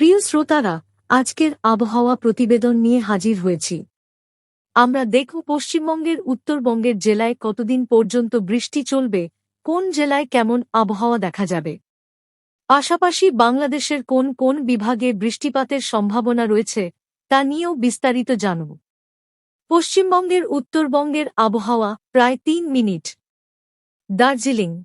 প্রিয় শ্রোতারা, আজকের আবহাওয়া প্রতিবেদন নিয়ে হাজির হয়েছি। আমরা দেখব পশ্চিমবঙ্গের উত্তরবঙ্গের জেলায় কতদিন পর্যন্ত বৃষ্টি চলবে, কোন জেলায় কেমন আবহাওয়া দেখা যাবে। পাশাপাশি বাংলাদেশের কোন কোন বিভাগে বৃষ্টিপাতের সম্ভাবনা রয়েছে, তা নিয়েও বিস্তারিত জানব। পশ্চিমবঙ্গের উত্তরবঙ্গের আবহাওয়া, প্রায় তিন মিনিট। দার্জিলিং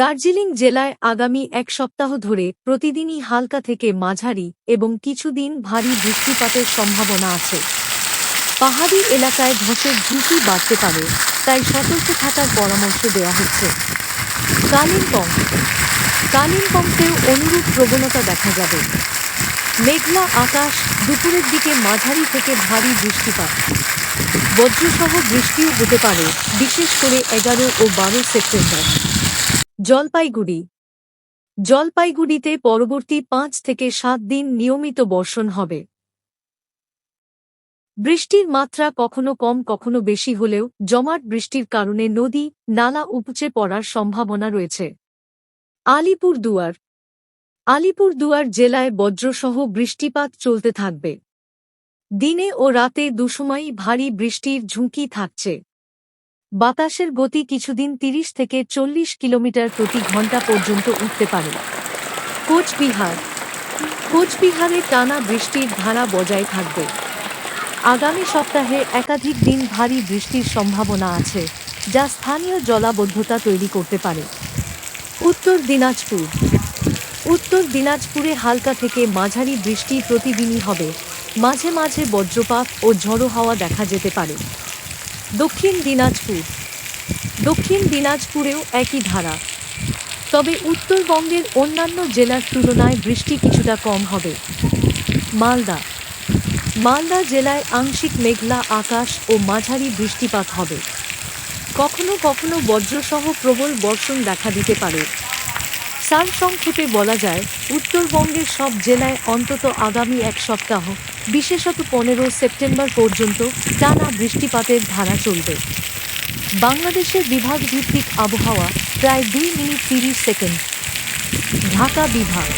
দার্জিলিং জেলায় আগামী এক সপ্তাহ ধরে প্রতিদিনই হালকা থেকে মাঝারি এবং কিছুদিন ভারী বৃষ্টিপাতের সম্ভাবনা আছে। পাহাড়ি এলাকায় ধসের ঝুঁকি বাড়তে পারে, তাই সতর্ক থাকার পরামর্শ দেওয়া হচ্ছে। কালিম্পং। কালিম্পংতেও অনুরূপ প্রবণতা দেখা যাবে। মেঘলা আকাশ দুপুরের দিকে মাঝারি থেকে ভারী বৃষ্টিপাত। বজ্রসহ বৃষ্টিও হতে পারে, বিশেষ করে এগারো ও বারো সেপ্টেম্বর। জলপাইগুড়ি। জলপাইগুড়িতে পরবর্তী পাঁচ থেকে সাত দিন নিয়মিত বর্ষণ হবে। বৃষ্টির মাত্রা কখনো কম, কখনো বেশি হলেও জমাট বৃষ্টির কারণে নদী, নালা উপচে পড়ার সম্ভাবনা রয়েছে। আলিপুরদুয়ার। আলিপুরদুয়ার জেলায় বজ্রসহ বৃষ্টিপাত চলতে থাকবে। দিনে ও রাতে দুসময়ই ভারী বৃষ্টির ঝুঁকি থাকছে। বাতাসের গতি কিছুদিন ৩০ থেকে চল্লিশ কিলোমিটার প্রতি ঘণ্টা পর্যন্ত উঠতে পারে। কোচবিহার। কোচবিহারে টানা বৃষ্টির ধারা বজায় থাকবে। আগামী সপ্তাহে একাধিক দিন ভারী বৃষ্টির সম্ভাবনা আছে, যা স্থানীয় জলাবদ্ধতা তৈরি করতে পারে। উত্তর দিনাজপুর। উত্তর দিনাজপুরে হালকা থেকে মাঝারি বৃষ্টি প্রতিদিনই হবে। মাঝে মাঝে বজ্রপাত ও ঝড়ো হাওয়া দেখা যেতে পারে। দক্ষিণ দিনাজপুর। দক্ষিণ দিনাজপুরেও একই ধারা। তবে উত্তরবঙ্গের অন্যান্য জেলার তুলনায় বৃষ্টি কিছুটা কম হবে। মালদা। মালদা জেলায় আংশিক মেঘলা আকাশ ও মাঝারি বৃষ্টিপাত হবে। কখনো কখনো বজ্রসহ প্রবল বর্ষণ দেখা দিতে পারে। সার সংক্ষেপে বলা যায়, উত্তরবঙ্গের সব জেলায় অন্তত আগামী এক সপ্তাহ বিশেষত পনেরো সেপ্টেম্বর পর্যন্ত টানা বৃষ্টিপাতের ধারা চলবে। বাংলাদেশের বিভাগ ভিত্তিক আবহাওয়া প্রায় দুই মিনিট তিরিশ সেকেন্ড। ঢাকা বিভাগ।